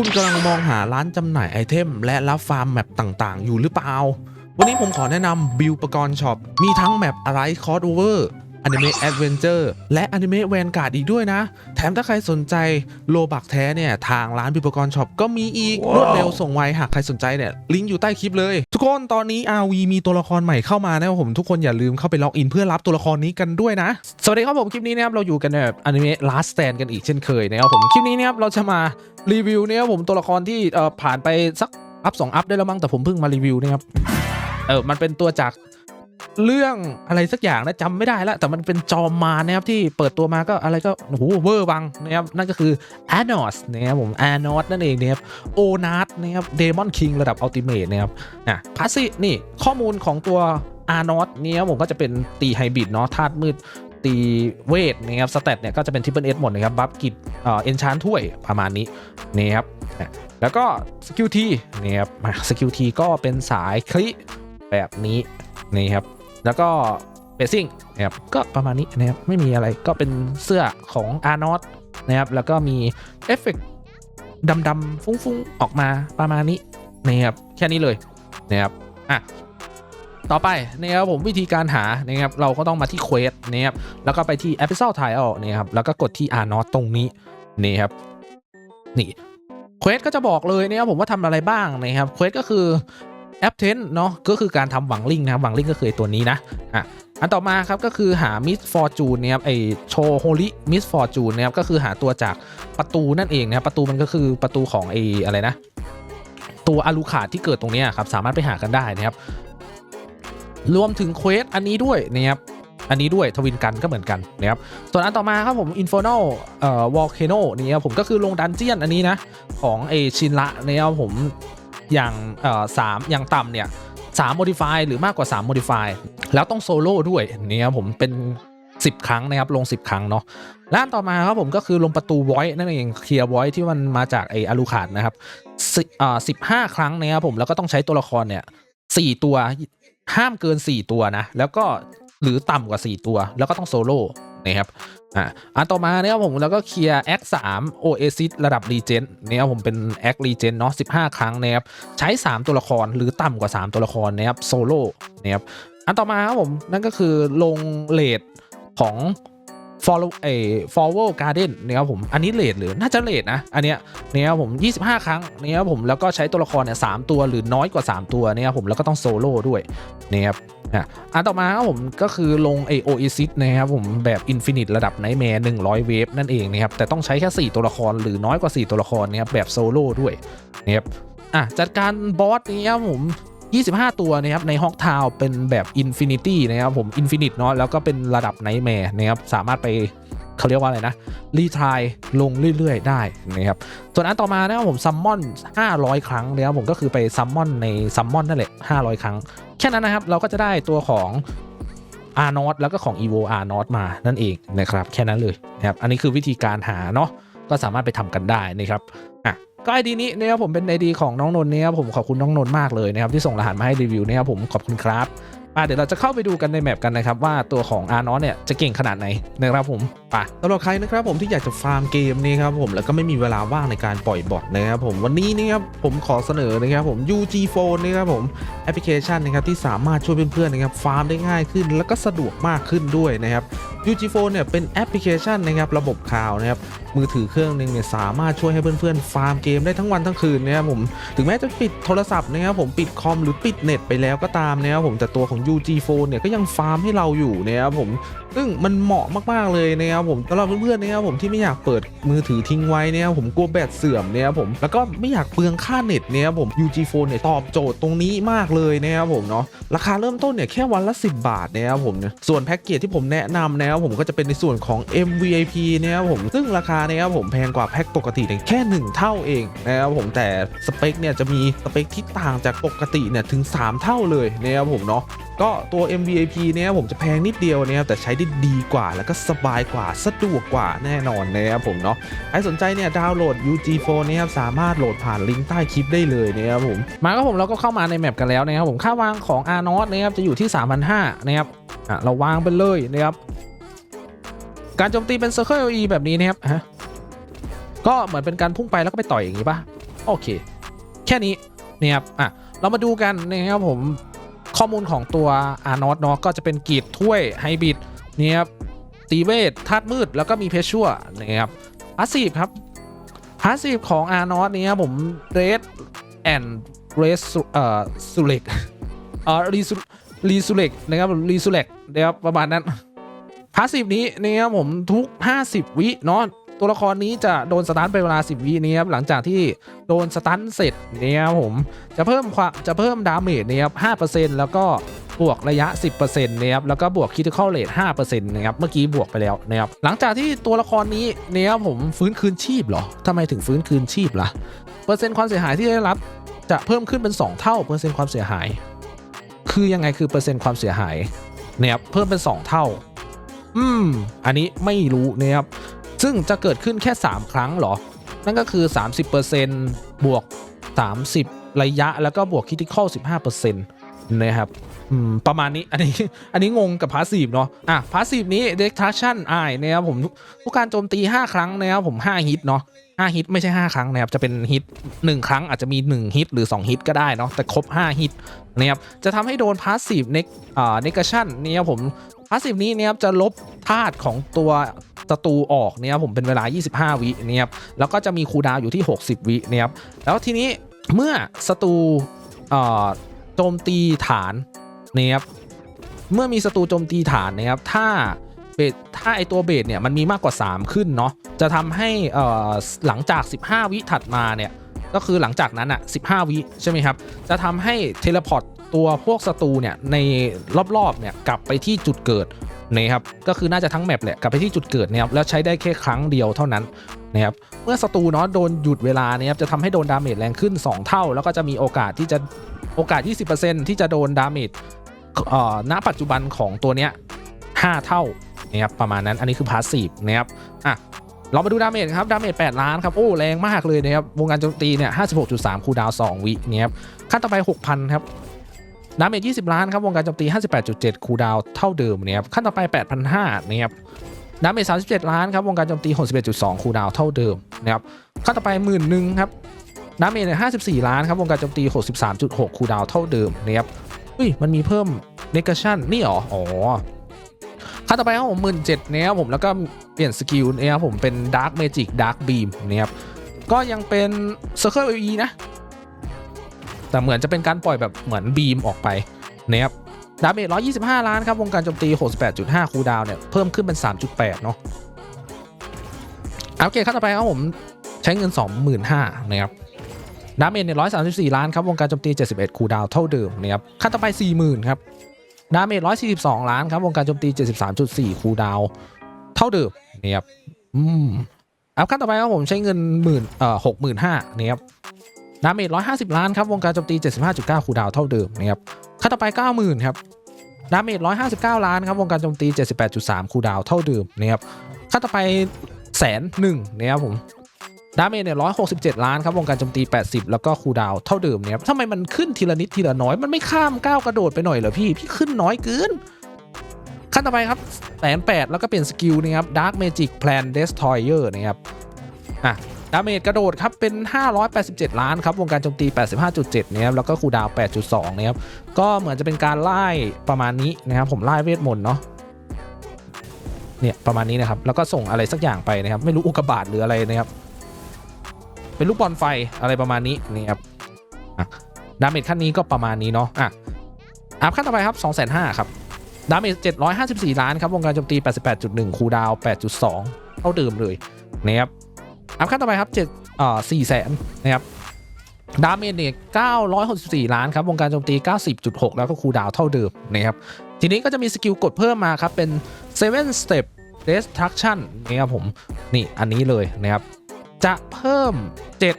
คุณกำลังมองหาร้านจำหน่ายไอเทม และรับฟาร์มแมปต่างๆ อยู่หรือเปล่า วันนี้ผมขอแนะนำบิวปกรณ์ช็อป มีทั้งแมปอะไรคอร์ดโอเวอร์ อนิเมะแอดเวนเจอร์และอนิเมะแวนการ์ดอีกด้วยนะ แถมถ้าใครสนใจโลบักแท้เนี่ย ทางร้านบิลปกรณ์ช็อปก็มีอีกรวดเร็วส่งไว หากใครสนใจเนี่ย ลิงก์อยู่ใต้คลิปเลย ทุกคนตอนนี้ RV มีตัวละครใหม่เข้ามานะครับผมทุกคนอย่าลืมเข้าไปล็อกอินเพื่อรับตัวละครนี้กันด้วยนะ สวัสดีครับผมคลิปนี้นะครับเราอยู่กันในแบบอนิเมะ Last Stand กันอีกเช่นเคยนะครับผมคลิปนี้นะครับเราจะมารีวิวเนี่ยครับผมตัวละครที่เอ่อผ่านไปสักอัพสองอัพได้แล้วมั้งแต่ผมเพิ่งมารีวิวเนะครับเออมันเป็นตัวจาก เรื่องอะไรสักอย่างนะจำไม่ได้แล้ว แต่มันเป็นจอมมารนะครับที่เปิดตัวมาก็อะไรก็โอ้โหเวอร์วังนะครับนั่นก็คือ a n o s นะครับผม a n o s นั่นเองนะครับโอนาร์นะครับเดมอนคิงระดับอัลติเมทนะครับอะพาสซีนี่ข้อมูลของตัวอาร์นอตเนี่ยผมก็จะเป็นตีไฮบริดเนาะธาตุมืดตีเวทนะครับสเตตเนี่ยก็จะเป็นทิปเปิลเอสหมดนะครับบัฟกิจเอ่อเอนชานถ้วยประมาณนี้นี่ครับแล้วก็สกิลทีนี่ครับสกิลทีก็เป็นสายคลิแบบนี้นี่ครับ แล้วก็เบสซิ่งนะครับก็ประมาณนี้นะครับไม่มีอะไรก็เป็นเสื้อของอาร์นอตนะครับแล้วก็มีเอฟเฟกต์ดำๆฟุ้งๆ ออกมาประมาณนี้นะครับแค่นี้เลยนะครับอะต่อไปนะครับผมวิธีการหานะครับเราก็ต้องมาที่เควสนะครับแล้วก็ไปที่ episode title นะครับแล้วก็กดที่ r not ตรงนี้นี่ครับนี่เควสก็จะบอกเลยนะครับผมว่าทำอะไรบ้างนะครับเควสก็คือ a p t e n เนาะก็คือการทำหวังลิงนะครับหวังลิงก็คือตัวนี้นะอะอันต่อมาครับก็คือหา Miss Fortune นะครับไอโชโฮลิมิสฟอร์จูนนะครับก็คือหาตัวจากประตูนั่นเองนะครับประตูมันก็คือประตูของไออะไรนะ ตัวอาลูคาดที่เกิดตรงนี้ครับสามารถไปหากันได้นะครับ รวมถึงเควสอันนี้ด้วยนะครับอันนี้ด้วยทวินกันก็เหมือนกันนะครับส่วนอันต่อมาครับผม Infernal เอ่อ Volcano นี่ครับผมก็คือลงดันเจียนอันนี้นะ ของเอชินละนะครับผม อย่างสามอย่างต่ำเนี่ยสาม modify หรือมากกว่า3 modify แล้วต้องโซโล่ด้วยนี่ครับผมเป็น 10 ครั้งนะครับลง 10 ครั้งเนาะและอันต่อมาครับผมก็คือลงประตู void นั่นเองเคลียร์ void ที่มันมาจากไออาลูคาดนะครับสิสิบห้าครั้งนะครับผมแล้วก็ต้องใช้ตัวละครเนี่ยสี่ตัวห้ามเกิน 4 ตัวนะแล้วก็หรือต่ำกว่า 4 ตัว แล้วก็ต้องโซโล่ นะครับอะอันต่อมาเนี่ยผมแล้วก็เคลียร์แอคสามโอเอซิสระดับรีเจนเนี่ยผมเป็นแอครีเจนเนาะ15ครั้งนะครับใช้ 3 ตัวละครหรือต่ำกว่า 3 ตัวละครนะครับโซโล่นะครับอันต่อมาครับผมนั่นก็คือลงเลดของ follow เอ forward garden เนี่ยครับผมอันนี้เลดหรือน่าจะเลดนะอันเนี้ยเนี่ยครับผม 25 ครั้งเนี่ยครับผมแล้วก็ใช้ตัวละครเนี่ยสตัวหรือน้อยกว่า 3 ตัวเนี่ยครับผมแล้วก็ต้องโซโล่ด้วยนะครับอะอันต่อมาครับผมก็คือลงไอโอเอซิสนะครับผมแบบอินฟินิตระดับไนท์แมร์100 เวฟนั่นเองนะครับแต่ต้องใช้แค่ 4 ตัวละครหรือน้อยกว่า 4 ตัวละครนะครับแบบโซโล่ด้วยนะครับอะจัดการบอสนี้ครับผม 25 ตัวนะครับในฮอกทาวเป็นแบบอินฟินิตี้นะครับผมอินฟินิตเนาะแล้วก็เป็นระดับไนท์แมร์นะครับสามารถไปเขาเรียกว่าอะไรนะ รีทายลงเรื่อย ๆ ได้นะครับ ส่วนอันต่อมานะครับผมซัมมอน 500 ครั้งนะครับผมก็คือไปซัมมอนในซัมมอนนั่นแหละ 500 ครั้ง แค่นั้นนะครับ เราก็จะได้ตัวของอาร์นอตแล้วก็ของ EVO อาร์นอตมานั่นเองนะครับ แค่นั้นเลยนะครับ อันนี้คือวิธีการหาเนาะก็สามารถไปทำกันได้นะครับอะ ก็ไอดีนี้นะครับผมเป็นไอดีของน้องนนท์นะครับผมขอบคุณน้องนนท์มากเลยนะครับที่ส่งรหัสมาให้รีวิวนะครับผมขอบคุณครับอะเดี๋ยวเราจะเข้าไปดูกันในแมปกันนะครับว่าตัวของอาร์นอเนี่ยจะเก่งขนาดไหนนะครับผมไปสำหรับใครนะครับผมที่อยากจะฟาร์มเกมนี้ครับผมแล้วก็ไม่มีเวลาว่างในการปล่อยบอทนะครับผมวันนี้นะครับผมขอเสนอนะครับผม UG Phone นะครับผมแอปพลิเคชันนะครับที่สามารถช่วยเพื่อนๆนะครับฟาร์มได้ง่ายขึ้น แล้วก็สะดวกมากขึ้นด้วยนะครับ UG Phone เนี่ยเป็นแอปพลิเคชันนะครับระบบข่าวนะครับมือถือเครื่องหนึ่งเนี่ยสามารถช่วยให้เพื่อนๆ ฟาร์มเกมได้ทั้งวันทั้งคืนนะครับผมถึงแม้จะปิดโทรศัพท์นะครับผมปิดคอมหรือปิดเน็ตไปแล้วก็ตามนะครับผมแต่ตัวของ UG Phone เนี่ยก็ยังฟาร์มให้เราอยู่นะครับผมซึ่งมันเหมาะมากๆเลยนะครับผมสำหรับเพื่อนๆนะครับผมที่ไม่อยากเปิดมือถือทิ้งไว้นะครับผมกลัวแบตเสื่อมนะครับผมแล้วก็ไม่อยากเปลืองค่าเน็ตนะครับผม UG Phone เนี่ยตอบโจทย์ตรงนี้มากเลยนะครับผมเนาะราคาเริ่มต้นเนี่ยแค่วันละ 10 บาทนะครับผมเนี่ยส่วนแพ็กเกจที่ผมแนะนำนะครับผมก็จะเป็นในส่วนของ MVIP นะครับผมซึ่งราคานะครับผมแพงกว่าแพ็กปกติเนี่ยแค่ 1 เท่าเองนะครับผมแต่สเปคเนี่ยจะมีสเปคที่ต่างจากปกติเนี่ยถึง 3 เท่าเลยนะครับผมเนาะ ก็ตัว MVP เนี่ยผมจะแพงนิดเดียวนะครับแต่ใช้ได้ดีกว่าแล้วก็สบายกว่าสะดวกกว่าแน่นอนนะครับผมเนาะใครสนใจเนี่ยดาวน์โหลด UG Phone นะครับสามารถโหลดผ่านลิงก์ใต้คลิปได้เลยนะครับผมมาก็ผมเราก็เข้ามาในแมปกันแล้วนะครับผมค่าวางของ r n o t นะครับจะอยู่ที่ 3,500นะครับอะเราวางไปเลยนะครับการโจมตีเป็น Circle LE แบบนี้นะครับฮะก็เหมือนเป็นการพุ่งไปแล้วก็ไปต่อยอย่างนี้ป่ะโอเค แค่นี้นะครับอะเรามาดูกันนะครับผม ข้อมูลของตัวอาร์นอตเนาะก็จะเป็นกีดถ้วยไฮบิดเนี่ยครับตีเวทธาตุมืดแล้วก็มีเพชชัวนะครับพาสซีฟครับพาสซีฟของอาร์นอตเนี่ยผมเรดแอนด์เรสเอ่อซูเล็กเอ่อรีซูรีซูเล็กนะครับรีซูเล็กนะครับประมาณนั้นพาสซีฟนี้นะครับผมทุก 50 วิเนาะ ตัวละครนี้จะโดนสตันเป็นเวลา 10วินี้ครับหลังจากที่โดนสตันเสร็จเนี่ยครับผมจะเพิ่มความจะเพิ่มดาเมจเนี่ยครับ5%แล้วก็บวกระยะ 10%นะครับแล้วก็บวกคิทิคอลเรท5%นะครับเมื่อกี้บวกไปแล้วนะครับหลังจากที่ตัวละครนี้เนี่ยครับผมฟื้นคืนชีพเหรอทำไมถึงฟื้นคืนชีพล่ะเปอร์เซ็นต์ความเสียหายที่ได้รับจะเพิ่มขึ้นเป็น 2 เท่าเปอร์เซ็นต์ความเสียหาย คือยังไงคือเปอร์เซ็นต์ความเสียหายเนี่ยครับเพิ่มเป็น 2 เท่า อืม อันนี้ไม่รู้นะครับ ซึ่งจะเกิดขึ้นแค่ 3 ครั้งเหรอ นั่นก็คือ 30%บวก 30 ระยะแล้วก็บวกคิติคอล15%นะครับประมาณนี้อันนี้อันนี้งงกับพาสซีฟเนาะอะพาสซีฟนี้ destruction อายนะครับผมทุกการโจมตี 5 ครั้งนะครับผม 5 ฮิตเนาะ5ฮิตไม่ใช่ 5 ครั้งนะครับจะเป็นฮิต1 ครั้งอาจจะมี 1 ฮิตหรือ 2 ฮิตก็ได้เนาะแต่ครบ 5 ฮิตนะครับจะทำให้โดนพาสซีฟเน็กอ่า negation เนี่ยผม พาสซีฟนี้เนี่ยครับจะลบธาตุของตัวศัตรูออกเนี่ยผมเป็นเวลา 25 วิเนี่ยครับแล้วก็จะมีคูดาวอยู่ที่ 60 วิเนี่ยครับแล้วทีนี้เมื่อศัตรูโจมตีฐานนะครับเมื่อมีศัตรูโจมตีฐานนะครับถ้าเบสถ้าไอตัวเบสเนี่ยมันมีมากกว่า 3 ขึ้นเนาะจะทำให้หลังจาก 15 วิถัดมาเนี่ยก็คือหลังจากนั้นอะ 15 วิใช่ไหมครับ จะทำให้เทเลพอร์ต ตัวพวกศัตรูเนี่ยในรอบๆเนี่ยกลับไปที่จุดเกิดนะครับก็คือน่าจะทั้งแมปแหละกลับไปที่จุดเกิดนะครับแล้วใช้ได้แค่ครั้งเดียวเท่านั้นนะครับเมื่อศัตรูเนาะโดนหยุดเวลาเนี่ยครับจะทำให้โดนดาเมจแรงขึ้น 2 เท่า แล้วก็จะมีโอกาสที่จะโอกาส 20%ที่จะโดนดาเมจอ่อณปัจจุบันของตัวเนี้ย5เท่านะครับประมาณนั้นอันนี้คือพาสซีฟนะครับอะเรามาดูดาเมจครับดาเมจ8ล้านครับโอ้แรงมากเลยนะครับวงการโจมตีเนี่ย56.3คูดาว2วิเนี่ยครับขั้นต่อไป 6,000ครับ ดาเมจ20 ล้านครับวงการโจมตี 58.7 คูลดาวเท่าเดิมเนี่ยครับขั้นต่อไป 8,500นะครับดาเมจ37 ล้านครับวงการโจมตี 61.2 คูลดาวเท่าเดิมนะครับขั้นต่อไป1 1 0 0 0ครับดาเมจ54 ล้านครับวงการโจมตี 63.6 คูลดาวเท่าเดิมนะครับอุ้ยมันมีเพิ่ม negation นี่เหรออ๋อขั้นต่อไปครับผมหมื่นเจ็ดเนี่ยครับผมแล้วก็เปลี่ยนสกิลเนี่ยครับผมเป็น Dark Magic Dark Beam เนี่ยครับก็ยังเป็น Circle AE นะ แต่เหมือนจะเป็นการปล่อยแบบเหมือนบีมออกไปนะครับดาเมจ125 ล้านครับ วงการโจมตี 68.5 คูดาวเนี่ย เพิ่มขึ้นเป็น 3.8 เนาะโอเคขั้นต่อไปครับผม ใช้เงิน 25,000นะครับดาเมจเนี่ย134 ล้านครับ วงการโจมตี 71 คูดาวเท่าเดิมนะครับขั้นต่อไป 40,000 ครับดาเมจ142 ล้านครับ วงการโจมตี 73.4 คูดาวเท่าเดิมนี่ครับอืมเอาขั้นต่อไปครับผมใช้เงินหมื่นเอ่อหกหมื่นห้านี่ครับ ดาเมจ150 ล้านครับวงการโจมตี 75.9 คูดาวเท่าเดิมนี่ครับขั้นต่อไป 90,000ครับดาเมจ159 ล้านครับวงการโจมตี 78.3 คูดาวเท่าเดิมนี่ครับขั้นต่อไปแสนหนึ่งนี่ครับผมดาเมจเนี่ย167ล้านครับวงการโจมตี 80 แล้วก็คูดาวเท่าเดิมเนี่ยครับทำไมมันขึ้นทีละนิดทีละน้อยมันไม่ข้ามก้าวกระโดดไปหน่อยเหรอพี่ พี่ขึ้นน้อยเกิน ขั้นต่อไปครับแสนแปดแล้วก็เปลี่ยนสกิลนะครับ Dark Magic Plan Destroyer นะครับอะ ดาเมจกระโดดครับเป็น 587 ล้านครับวงการโจมตี 85.7นะครับแล้วก็คูดาว 8.2นะครับก็เหมือนจะเป็นการไล่ประมาณนี้นะครับผมไล่เวทมนต์เนาะเนี่ยประมาณนี้นะครับแล้วก็ส่งอะไรสักอย่างไปนะครับไม่รู้อุกกาบาตหรืออะไรนะครับเป็นลูกบอลไฟอะไรประมาณนี้นี่ครับดาเมจขั้นนี้ก็ประมาณนี้เนาะอะอัพขั้นต่อไปครับ2 5 0 0 0ครับดาเมจ754 ล้านครับวงการโจมตี 88.1 คูดาว 8.2 เท่าเดิมเลยนะครับ อัพขั้นต่อไปครับ7เอ่อ4แสนนะครับดาเมจเนี่ย964 ล้านครับวงการโจมตี 90.6 แล้วก็คูดาวเท่าเดิมนะครับ ทีนี้ก็จะมีสกิลกดเพิ่มมาครับ เป็น 7 step destruction นะครับผมนี่อันนี้เลยนะครับ จะเพิ่ม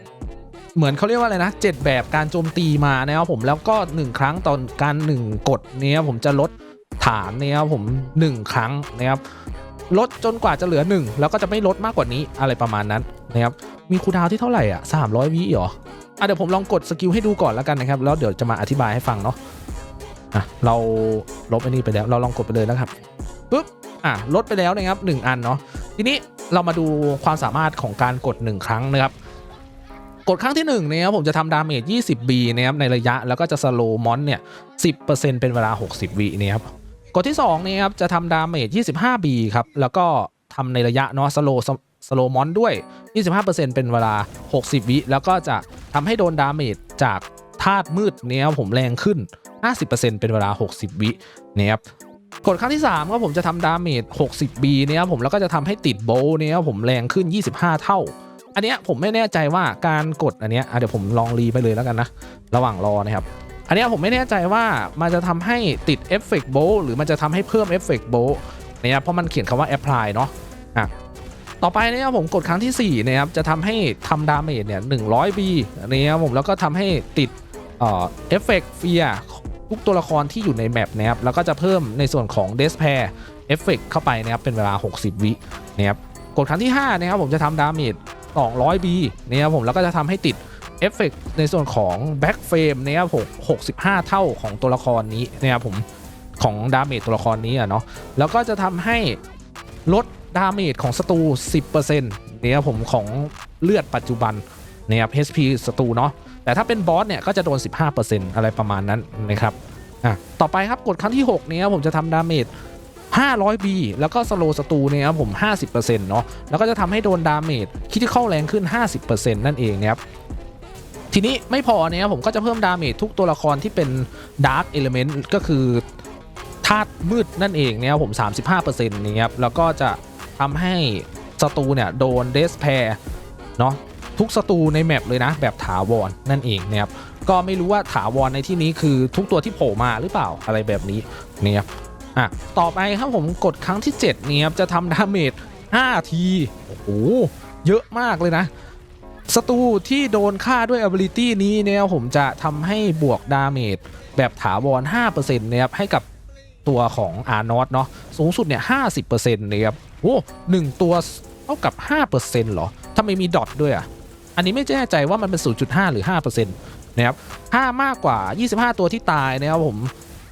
7 เหมือนเขาเรียกว่าอะไรนะ 7 แบบการโจมตีมานะครับผมแล้วก็ 1 ครั้งตอนการ 1 กดเนี้ยผมจะลดฐานเนี้ยผม 1 ครั้งนะครับลดจนกว่าจะเหลือ 1 แล้วก็จะไม่ลดมากกว่านี้อะไรประมาณนั้น นะครับ มีคูดาวที่เท่าไหร่อะ300วิเหรออะเดี๋ยวผมลองกดสกิลให้ดูก่อนแล้วกันนะครับ แล้วเดี๋ยวจะมาอธิบายให้ฟังเนาะอะเราลบไอ้นี่ไปแล้วเราลองกดไปเลยนะครับปุ๊บอะลดไปแล้วนะครับ1อันเนาะทีนี้เรามาดูความสามารถของการกด 1 ครั้งนะครับกดครั้งที่1เนี่ยครับผมจะทำดาเมจ 20B นะครับในระยะแล้วก็จะสโลมอนเนี่ย10%เป็นเวลา 60วิเนี่ยครับกดที่2เนี่ยครับจะทำดาเมจ 25B ครับแล้วก็ทำในระยะเนาะสโล สโลมอนด้วย 25%เป็นเวลา 60 วิ แล้วก็จะทำให้โดนดาเมจจากธาตุมืดเนี่ยผมแรงขึ้น 50%เป็นเวลา 60 วิเนี่ยครับกดครั้งที่3ครับผมจะทำดาเมจ 60B เนี่ยครับผมแล้วก็จะทำให้ติดโบเนี่ยผมแรงขึ้น 25 เท่า อันเนี้ยผมไม่แน่ใจว่าการกดอันเนี้ยเดี๋ยวผมลองรีไปเลยแล้วกันนะ ระหว่างรอนะครับ อันเนี้ยผมไม่แน่ใจว่ามันจะทำให้ติดเอฟเฟกต์โบหรือมันจะทำให้เพิ่มเอฟเฟกต์โบเนะครับเพราะมันเขียนคำว่า apply เนาะอะ ต่อไปเนี่ยผมกดครั้งที่ 4 นะครับ จะทำให้ทำดาเมจเนี่ย 100B นะครับผมแล้วก็ทำให้ติดเอฟเฟกต์เฟียทุกตัวละครที่อยู่ในแมปนะครับแล้วก็จะเพิ่มในส่วนของ d e s p a i r เอฟเฟกเข้าไปนะครับเป็นเวลา 60 วินะครับกดครั้งที่5นะครับผมจะทำดาเมจ 200B นะครับผมแล้วก็จะทำให้ติดเอฟเฟกในส่วนของแบ็กเฟรมนะครับผม65 เท่าของตัวละครนี้นะครับผมของดาเมจตัวละครนี้อะเนาะแล้วก็จะทำให้ลด ดาเมจของศัตรู 10%เนะครับผมของเลือดปัจจุบันนะครับ HP ศัตรูเนาะแต่ถ้าเป็นบอสเนี่ยก็จะโดน 15%อะไรประมาณนั้นนะครับอะต่อไปครับกดครั้งที่ 6 เนี่ยผมจะทำดาเมจ 500B แล้วก็สโลสตูเนี่ยครับผม 50%เนาะแล้วก็จะทำให้โดนดาเมจคิดที่เข้าแรงขึ้น 50%นั่นเองนะครับทีนี้ไม่พอเนี่ยผมก็จะเพิ่มดาเมจทุกตัวละครที่เป็นดาร์ e เอลเมนต์ก็คือธาตุมืดนั่นเองเนี่ยครับผม 35%นี่ครับแล้วก็จะ ทำให้ศัตรูเนี่ยโดนเดสแพร์เนาะทุกศัตรูในแมปเลยนะแบบถาวรนั่นเองนะครับก็ไม่รู้ว่าถาวรในที่นี้คือทุกตัวที่โผล่มาหรือเปล่าอะไรแบบนี้เนี่ยอะต่อไปครับผมกดครั้งที่7เนี่ยครับจะทำดาเมจ5ทีโอ้โหเยอะมากเลยนะศัตรูที่โดนฆ่าด้วย ability นี้เนี่ยผมจะทำให้บวกดาเมจแบบถาวร5%นะครับให้กับ ตัวของอาร์นอตเนาะสูงสุดเนี่ย50%นต์นะครับโอ้หนึ่งตัวเท่ากับ5%เหรอทำไมมีดอทด้วยอะอันนี้ไม่แน่ใจว่ามันเป็น 0.5 หรือ 5%นะครับถ้ามากกว่า 25 ตัวที่ตายนะครับผม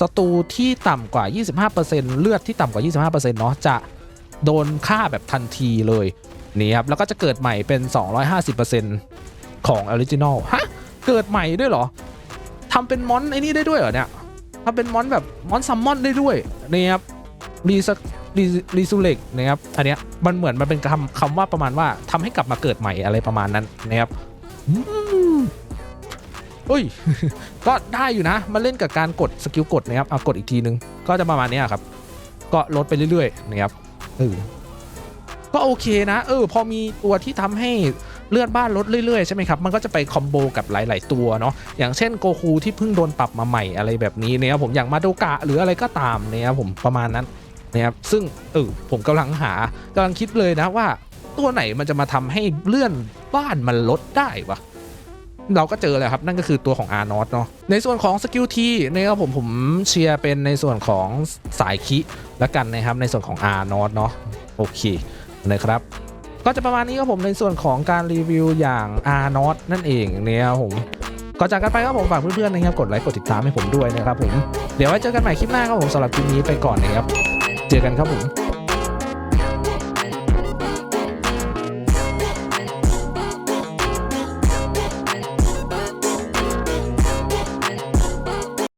ศัตรูที่ต่ำกว่า 25%เลือดที่ต่ำกว่า 25%เนาะจะโดนฆ่าแบบทันทีเลยนี่ครับแล้วก็จะเกิดใหม่เป็น 250%ของออริจินอลฮะ เกิดใหม่ด้วยเหรอทำเป็นมอนไอ้นี่ได้ด้วยเหรอเนี่ย ทำเป็นมอนแบบมอนซัมมอนได้ด้วยนี่ครับรีสรีรีซูเล็กนะครับอันเนี้ยมันเหมือนมันเป็นคำคำว่าประมาณว่าทำให้กลับมาเกิดใหม่อะไรประมาณนั้นนะครับอืมเฮ้ย ก็ได้อยู่นะมาเล่นกับการกดสกิลกดนะครับเอากดอีกทีนึง ก็จะประมาณนี้ครับ ก็ลดไปเรื่อยๆนะครับเออก็โอเคนะ เออ พอมีตัวที่ทำให้ เลือดบ้านลดเรื่อยๆใช่ไหมครับมันก็จะไปคอมโบกับหลาย ๆ ตัวเนาะอย่างเช่นโกคูที่เพิ่งโดนปรับมาใหม่อะไรแบบนี้เนี่ยผมอย่างมาโดกะหรืออะไรก็ตามเนี่ยผมประมาณนั้นนะครับซึ่งเออผมกำลังหากำลังคิดเลยนะว่าตัวไหนมันจะมาทำให้เลื่อนบ้านมันลดได้วะเราก็เจอแล้วครับ นั่นก็คือตัวของ R n o t เนาะในส่วนของสกิลทีนะครับผมผมเชียร์เป็นในส่วนของสายคิละกันนะครับในส่วนของ R n o t เนาะโอเคนะครับ ก็จะประมาณนี้ครับผมในส่วนของการรีวิวอย่างอาร์นอตนั่นเองเนี่ยครับผมก่อนจากกันไปครับผมฝากเพื่อนๆนะครับกดไลค์กดติดตามให้ผมด้วยนะครับผมเดี๋ยวไว้เจอกันใหม่คลิปหน้าครับผมสำหรับคลิปนี้ไปก่อนนะครับเจอกันครับผม